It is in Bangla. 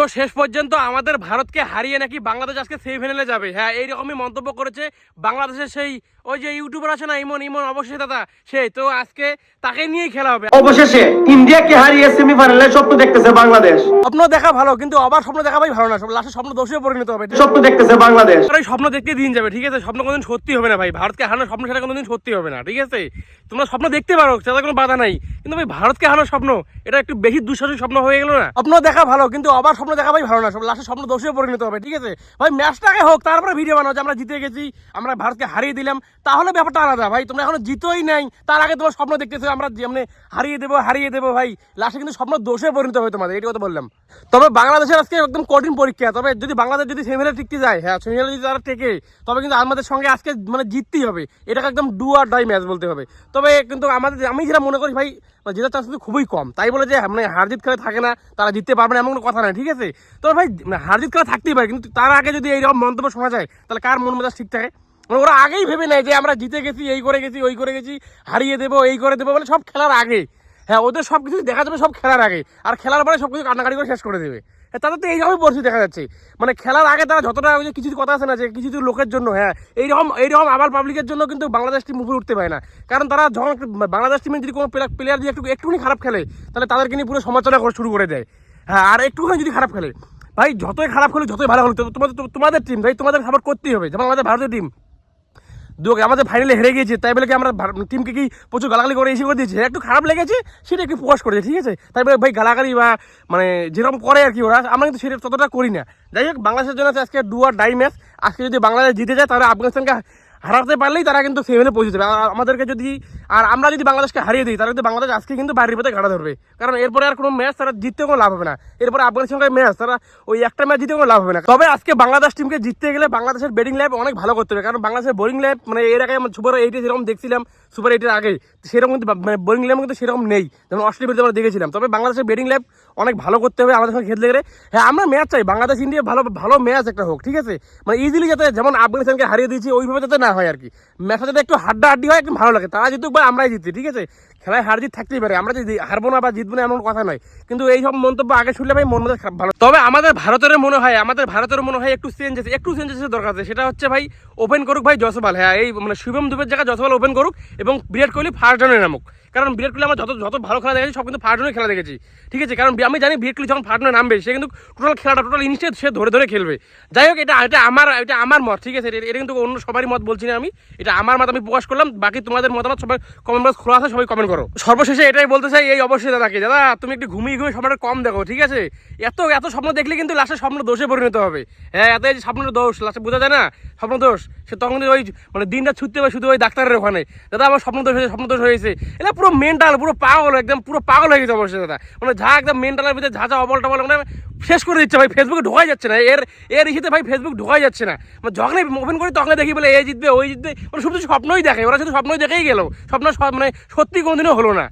তো শেষ পর্যন্ত আমাদের ভারতকে হারিয়ে নাকি বাংলাদেশ আজকে সেমিফাইনালে যাবে। হ্যাঁ এইরকমই মন্তব্য করেছে বাংলাদেশের সেই ওই যে ইউটিউবার আছে না ইমন ইমন অবশ্যই দাদা সেই তো আজকে তাকে নিয়েই খেলা হবে। অবশেষে ইন্ডিয়াকে হারিয়ে সেমিফাইনালে স্বপ্ন দেখতেছে বাংলাদেশ। স্বপ্ন দেখা ভালো কিন্তু আবার স্বপ্ন দেখা ভাই ভালো না লাস্টে স্বপ্ন দোষে পরিণত হবে স্বপ্ন দেখতেছে বাংলাদেশ। আর স্বপ্ন দেখতে দিন যাবে ঠিক আছে? স্বপ্ন কোনোদিন সত্যি হবে না ভাই ভারতকে হারানোর স্বপ্ন সেটা কোনোদিন সত্যি হবে না ঠিক আছে? তোমরা স্বপ্ন দেখতে পারো সেটা কোনো বাধা নাই কিন্তু ভাই ভারতকে হারানোর স্বপ্ন এটা একটু বেশি দুঃসাহসিক স্বপ্ন হয়ে গেল না? স্বপ্ন দেখা ভালো কিন্তু আবার স্বপ্ন দেখা ভাই ভালো না সব লাস্টে স্বপ্ন দোষে পরিণত হবে ঠিক আছে? ভাই ম্যাচটাকে হোক তারপরে ভিডিও বানাও যে আমরা জিতে গেছি আমরা ভারতকে হারিয়ে দিলাম তাহলে ব্যাপারটা আলাদা, ভাই। তোমরা এখনও জিতোই নাই। তার আগে তোমার স্বপ্ন দেখতেছো, আমরা যেমনি হারিয়ে দেবো হারিয়ে দেবো, ভাই। লাস্টে কিন্তু স্বপ্ন দোষে পরিণত হবে তোমাদের এই কথা বললাম। তবে বাংলাদেশের আজকে একদম কঠিন পরীক্ষা। তবে যদি বাংলাদেশ যদি সেমিফাইনালে টিকতে যায় হ্যাঁ সেমিফাইনালে যদি তারা টেকে, তবে কিন্তু আমাদের সঙ্গে আজকে মানে জিততেই হবে। এটাকে একদম ডু আর ডাই ম্যাচ বলতে হবে। তবে কিন্তু আমাদের আমি যেটা মনে করি, ভাই মানে জেতার চান্স কিন্তু খুবই কম। তাই বলে যে মানে হার জিত খেলে থাকে না, তারা জিততে পারবে না, এমন কোনো কথা নাই, ঠিক আছে? তবে ভাই মানে হার খেলা থাকতেই পারে, কিন্তু তার আগে যদি এইরকম মন্তব্য শোনা যায়, তাহলে কার মন মেজাজ ঠিক থাকে? মানে ওরা আগেই ভেবে নেয় যে আমরা জিতে গেছি এই করে গেছি ওই করে গেছি হারিয়ে দেবো এই করে দেবো বলে সব খেলার আগে। হ্যাঁ ওদের সব কিছু দেখা যাবে সব খেলার আগে। আর খেলার পরে সব কিছু কান্নাকাটি করে শেষ করে দেবে। হ্যাঁ, তাদের তো এইরকমই পরিস্থিতি দেখা যাচ্ছে। মানে খেলার আগে তারা যতটা ওই যে কিছু কথা আছে না যে কিছু লোকের জন্য হ্যাঁ এইরকম এইরকম আবার পাবলিকের জন্য কিন্তু বাংলাদেশ টিম উপরে উঠতে পারে না। কারণ তারা যখন বাংলাদেশ টিমের যদি কোনো প্লেয়ার যদি একটু একটুখানি খারাপ খেলে তাহলে তাদেরকে নিয়ে পুরো সমালোচনা করা শুরু করে দেয়। হ্যাঁ আর একটুখানি যদি খারাপ খেলে ভাই যতই খারাপ খেলে যতই ভালো খেলে তোমাদের তোমাদের টিম ভাই তোমাদের সাপোর্ট করতেই হবে যেমন আমাদের ভারতীয় টিম দু আমাদের ফাইনালে হেরে গিয়েছে, তাই বলে কি আমরা টিমকে কি প্রচুর গালাগালি করে এসে করে দিয়েছে? একটু খারাপ লেগেছে, সেটা একটু প্রকাশ করেছে, ঠিক আছে? তাই বলে ভাই গালাগালি বা মানে যেরকম করে আর কি ওরা, আমরা কিন্তু সেটা ততটা করি না। যাই হোক, বাংলাদেশের জন্য আজকে ডু আর ডাই ম্যাচ আজকে যদি বাংলাদেশ জিতে যায়, তাহলে আফগানিস্তানকে হারাতে পারলেই তারা কিন্তু সেভেনে পৌঁছে যাবে। আর আমাদেরকে যদি, আর আমরা যদি বাংলাদেশকে হারিয়ে দিই, তাহলে কিন্তু বাংলাদেশ আজকে কিন্তু বাড়ির পথে ঘাড়া ধরবে। কারণ এরপরে আর কোনো ম্যাচ তারা জিততে কোনো লাভ হবে না। এরপরে আফগানিস্তানের ম্যাচ তারা ওই একটা ম্যাচ জিতে কোনো লাভ হবে না। তবে আজকে বাংলাদেশ টিমকে জিততে গেলে বাংলাদেশের ব্যাটিং লাইফ অনেক ভালো করতে হবে। কারণ বাংলাদেশের বোলিং লাইফ মানে এর আগে আমরা সুপার এইটে যেরকম দেখছিলাম সুপার এইটের আগে, সেরকম কিন্তু বা- মানে বোলিং লাইফ কিন্তু সেরকম নেই। যেমন অস্ট্রেলিয়া আমরা দেখেছিলাম। তবে বাংলাদেশের ব্যাটিং লাইফ অনেক ভালো করতে হবে আমাদের সঙ্গে খেলতে গেলে। হ্যাঁ আমরা ম্যাচ চাই। বাংলাদেশ, ইন্ডিয়া ভালো ভালো ম্যাচ একটা হোক, ঠিক আছে? মানে ইজিলি যাতে যেমন আফগানিস্তানকে হারিয়ে দিয়েছি, ওইভাবে যাতে না হয় আর কি। ম্যাচটা যাতে একটু হাড্ডা হাড্ডি হয়, একটু ভালো লাগে। তারা জিতুক বা আমরাই জিতি, ঠিক আছে? খেলায় হার জিত থাকতেই পারে। আমরা যদি হারবো না বা জিতবো না, এমন কথা নয়। কিন্তু এই সব মন্তব্য আগে শুনলে ভাই মন মধ্যে ভালো তবে আমাদের ভারতের মনে হয় আমাদের ভারতের মনে হয় একটু চেঞ্জ আছে, একটু চেঞ্জেসের দরকার আছে। সেটা হচ্ছে ভাই ওপেন করুক ভাই জসপাল হ্যাঁ এই মানে শুভম দুবের জায়গায় জসপাল ওপেন করুক এবং বিরাট কোহলি ফার্স্ট রানে নামুক। কারণ বিরাট কোহলি আমরা যত যত ভালো খেলা দেখেছি, সব কিন্তু ফার্স্ট রানে খেলা দেখেছি। ঠিক আছে? কারণ আমি জানি বিরাট কোহলি যখন ফার্স্ট রানে নামবে, সে কিন্তু টোটাল খেলাটা টোটাল ইনিংসে সে ধরে ধরে খেলবে। যাই হোক, এটা এটা আমার এটা আমার মত, ঠিক আছে? এটা কিন্তু অন্য সবারই মত বলছি না আমি। এটা আমার মত আমি প্রকাশ করলাম। বাকি তোমাদের মতামত সবাই কমেন্ট বক্স খোলা আছে, সবাই কমেন্ট করো। সর্বশেষে এটাই বলতে চাই, এই অবশ্যই দাদাকে, দাদা, তুমি একটু ঘুমিয়ে ঘুমিয়ে স্বপ্নটা কম দেখো, ঠিক আছে? এত এত স্বপ্ন দেখলে কিন্তু লাস্টে স্বপ্ন দোষে পরিণত হবে। হ্যাঁ এত স্বপ্নের দোষ, লাস্টে বোঝা যায় না? স্বপ্ন দোষ। সে তখন ওই মানে দিনটা ছুটতে হবে শুধু ওই ডাক্তারের ওখানে। দাদা, আমার স্বপ্ন দোষ হয়েছে, স্বপ্ন দোষ হয়েছে। এটা পুরো মেন্টাল পুরো পাগল, একদম পুরো পাগল হয়ে গেছে অবশ্যই দাদা। মানে যা একদম মেন্টালের ভিতরে যা যা অবল টবল মানে শেষ করে দিচ্ছে ভাই ফেসবুকে ঢোকাই যাচ্ছে না। এর এর ইসেতে ভাই ফেসবুক ঢোকাই যাচ্ছে না। মানে যখনই ওপেন করি, তখনই দেখি বলে, এ জিতবে, ওই জিতবে। মানে শুধু স্বপ্নই দেখে, ওরা শুধু স্বপ্নই দেখেই গেল। স্বপ্ন মানে সত্যি কোনোদিনও হলো না।